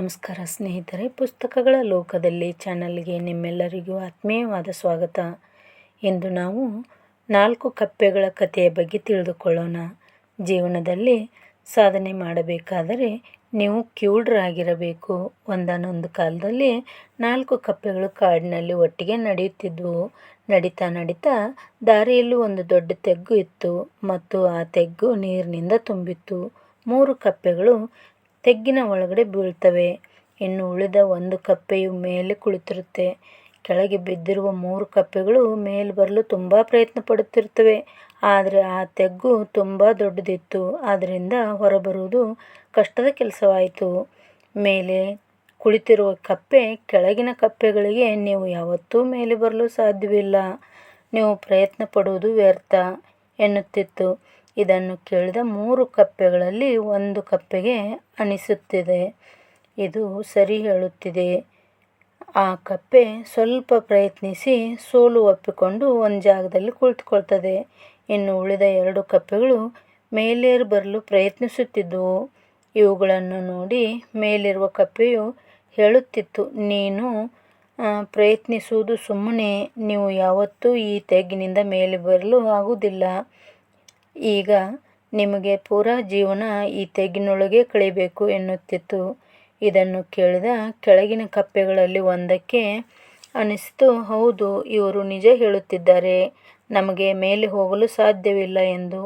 ನಮಸ್ಕಾರ ಸ್ನೇಹಿತರೆ, ಪುಸ್ತಕಗಳ ಲೋಕದಲ್ಲಿ ಚಾನಲ್ಗೆ ನಿಮ್ಮೆಲ್ಲರಿಗೂ ಆತ್ಮೀಯವಾದ ಸ್ವಾಗತ. ಇಂದು ನಾವು ನಾಲ್ಕು ಕಪ್ಪೆಗಳ ಕಥೆಯ ಬಗ್ಗೆ ತಿಳಿದುಕೊಳ್ಳೋಣ. ಜೀವನದಲ್ಲಿ ಸಾಧನೆ ಮಾಡಬೇಕಾದರೆ ನೀವು ಕ್ಯೂಡ್ರಾಗಿರಬೇಕು ಒಂದಾನೊಂದು ಕಾಲದಲ್ಲಿ ನಾಲ್ಕು ಕಪ್ಪೆಗಳು ಕಾಡಿನಲ್ಲಿ ಒಟ್ಟಿಗೆ ನಡೆಯುತ್ತಿದ್ದವು ನಡೀತಾ ನಡೀತಾ ದಾರಿಯಲ್ಲೂ ಒಂದು ದೊಡ್ಡ ತೆಗ್ಗು ಇತ್ತು ಮತ್ತು ಆ ತೆಗ್ಗು ನೀರಿನಿಂದ ತುಂಬಿತ್ತು. ಮೂರು ಕಪ್ಪೆಗಳು ತೆಗ್ಗಿನ ಒಳಗಡೆ ಬೀಳ್ತವೆ ಇನ್ನು ಉಳಿದ ಒಂದು ಕಪ್ಪೆಯು ಮೇಲೆ ಕುಳಿತಿರುತ್ತೆ. ಕೆಳಗೆ ಬಿದ್ದಿರುವ ಮೂರು ಕಪ್ಪೆಗಳು ಮೇಲೆ ಬರಲು ತುಂಬ ಪ್ರಯತ್ನ ಪಡುತ್ತಿರುತ್ತವೆ. ಆದರೆ ಆ ತೆಗ್ಗು ತುಂಬ ದೊಡ್ಡದಿತ್ತು. ಆದ್ದರಿಂದ ಹೊರಬರುವುದು ಕಷ್ಟದ ಕೆಲಸವಾಯಿತು. ಮೇಲೆ ಕುಳಿತಿರುವ ಕಪ್ಪೆ ಕೆಳಗಿನ ಕಪ್ಪೆಗಳಿಗೆ ನೀವು ಯಾವತ್ತೂ ಮೇಲೆ ಬರಲು ಸಾಧ್ಯವಿಲ್ಲ. ನೀವು ಪ್ರಯತ್ನ ಪಡುವುದು ವ್ಯರ್ಥ ಎನ್ನುತ್ತಿತ್ತು. ಇದನ್ನು ಕೇಳಿದ ಮೂರು ಕಪ್ಪೆಗಳಲ್ಲಿ ಒಂದು ಕಪ್ಪೆಗೆ ಅನಿಸುತ್ತಿದೆ. ಇದು ಸರಿ ಹೇಳುತ್ತಿದೆ. ಆ ಕಪ್ಪೆ ಸ್ವಲ್ಪ ಪ್ರಯತ್ನಿಸಿ ಸೋಲು ಒಪ್ಪಿಕೊಂಡು ಒಂದು ಜಾಗದಲ್ಲಿ ಕುಳಿತುಕೊಳ್ತದೆ. ಇನ್ನು ಉಳಿದ ಎರಡು ಕಪ್ಪೆಗಳು ಮೇಲೇರಿ ಬರಲು ಪ್ರಯತ್ನಿಸುತ್ತಿದ್ದವು ಇವುಗಳನ್ನು ನೋಡಿ ಮೇಲಿರುವ ಕಪ್ಪೆಯು ಹೇಳುತ್ತಿತ್ತು, ನೀನು ಪ್ರಯತ್ನಿಸುವುದು ಸುಮ್ಮನೆ. ನೀವು ಯಾವತ್ತೂ ಈ ತೆಗ್ಗಿನಿಂದ ಮೇಲೆ ಬರಲು ಆಗುವುದಿಲ್ಲ. ಈಗ ನಿಮಗೆ ಪೂರಾ ಜೀವನ ಈ ತೆಗ್ಗಿನೊಳಗೆ ಕಳೆಯಬೇಕು ಎನ್ನುತ್ತಿತ್ತು. ಇದನ್ನು ಕೇಳಿದ ಕೆಳಗಿನ ಕಪ್ಪೆಗಳಲ್ಲಿ ಒಂದಕ್ಕೆ ಅನಿಸಿತು, ಹೌದು, ಇವರು ನಿಜ ಹೇಳುತ್ತಿದ್ದಾರೆ. ನಮಗೆ ಮೇಲೆ ಹೋಗಲು ಸಾಧ್ಯವಿಲ್ಲ ಎಂದು.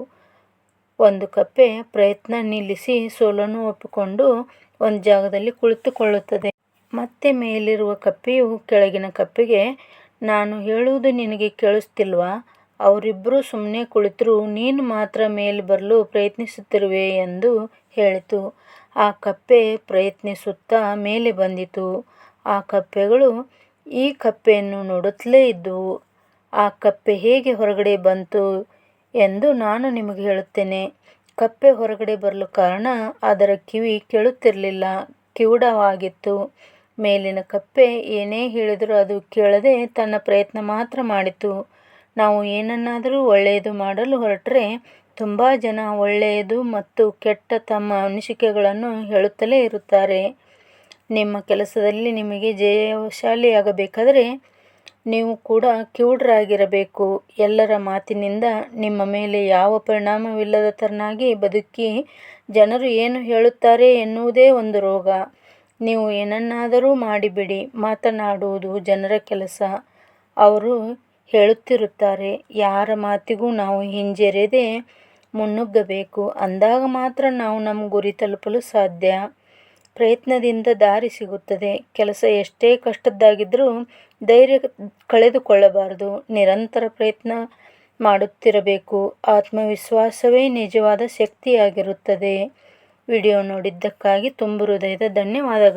ಒಂದು ಕಪ್ಪೆ ಪ್ರಯತ್ನ ನಿಲ್ಲಿಸಿ ಸೋಲನ್ನು ಒಪ್ಪಿಕೊಂಡು ಒಂದು ಜಾಗದಲ್ಲಿ ಕುಳಿತುಕೊಳ್ಳುತ್ತದೆ. ಮತ್ತೆ ಮೇಲಿರುವ ಕಪ್ಪೆಯು ಕೆಳಗಿನ ಕಪ್ಪೆಗೆ, ನಾನು ಹೇಳುವುದು ನಿನಗೆ ಕೇಳಿಸ್ತಿಲ್ವಾ? ಅವರಿಬ್ಬರು ಸುಮ್ಮನೆ ಕುಳಿತರು, ನೀನು ಮಾತ್ರ ಮೇಲೆ ಬರಲು ಪ್ರಯತ್ನಿಸುತ್ತಿರುವೆ ಎಂದು ಹೇಳಿತು. ಆ ಕಪ್ಪೆ ಪ್ರಯತ್ನಿಸುತ್ತಾ ಮೇಲೆ ಬಂದಿತು. ಆ ಕಪ್ಪೆಗಳು ಈ ಕಪ್ಪೆಯನ್ನು ನೋಡುತ್ತಲೇ ಇದ್ದವು. ಆ ಕಪ್ಪೆ ಹೇಗೆ ಹೊರಗಡೆ ಬಂತು ಎಂದು ನಾನು ನಿಮಗೆ ಹೇಳುತ್ತೇನೆ. ಕಪ್ಪೆ ಹೊರಗಡೆ ಬರಲು ಕಾರಣ ಅದರ ಕಿವಿ ಕೇಳುತ್ತಿರಲಿಲ್ಲ, ಕಿವುಡವಾಗಿತ್ತು. ಮೇಲಿನ ಕಪ್ಪೆ ಏನೇ ಹೇಳಿದರೂ ಅದು ಕೇಳದೆ ತನ್ನ ಪ್ರಯತ್ನ ಮಾತ್ರ ಮಾಡಿತು. ನಾವು ಏನನ್ನಾದರೂ ಒಳ್ಳೆಯದು ಮಾಡಲು ಹೊರಟರೆ ತುಂಬ ಜನ ಒಳ್ಳೆಯದು ಮತ್ತು ಕೆಟ್ಟ ತಮ್ಮ ಅನಿಸಿಕೆಗಳನ್ನು ಹೇಳುತ್ತಲೇ ಇರುತ್ತಾರೆ. ನಿಮ್ಮ ಕೆಲಸದಲ್ಲಿ ನಿಮಗೆ ಜಯಶಾಲಿಯಾಗಬೇಕಾದರೆ ನೀವು ಕೂಡ ಕಿವುಡರಾಗಿರಬೇಕು. ಎಲ್ಲರ ಮಾತಿನಿಂದ ನಿಮ್ಮ ಮೇಲೆ ಯಾವ ಪರಿಣಾಮವಿಲ್ಲದ ತರನಾಗಿ ಬದುಕಿ ಜನರು ಏನು ಹೇಳುತ್ತಾರೆ ಎನ್ನುವುದೇ ಒಂದು ರೋಗ. ನೀವು ಏನನ್ನಾದರೂ ಮಾಡಿಬಿಡಿ, ಮಾತನಾಡುವುದು ಜನರ ಕೆಲಸ. ಅವರು ಹೇಳುತ್ತಿರುತ್ತಾರೆ, ಯಾರ ಮಾತಿಗೂ ನಾವು ಹಿಂಜರಿಯದೆ ಮುನ್ನುಗ್ಗಬೇಕು. ಅಂದಾಗ ಮಾತ್ರ ನಾವು ನಮ್ಮ ಗುರಿ ತಲುಪಲು ಸಾಧ್ಯ. ಪ್ರಯತ್ನದಿಂದ ದಾರಿ ಸಿಗುತ್ತದೆ. ಕೆಲಸ ಎಷ್ಟೇ ಕಷ್ಟದ್ದಾಗಿದ್ದರೂ ಧೈರ್ಯ ಕಳೆದುಕೊಳ್ಳಬಾರದು. ನಿರಂತರ ಪ್ರಯತ್ನ ಮಾಡುತ್ತಿರಬೇಕು. ಆತ್ಮವಿಶ್ವಾಸವೇ ನಿಜವಾದ ಶಕ್ತಿಯಾಗಿರುತ್ತದೆ. ವಿಡಿಯೋ ನೋಡಿದ್ದಕ್ಕಾಗಿ ತುಂಬ ಹೃದಯದ ಧನ್ಯವಾದಗಳು.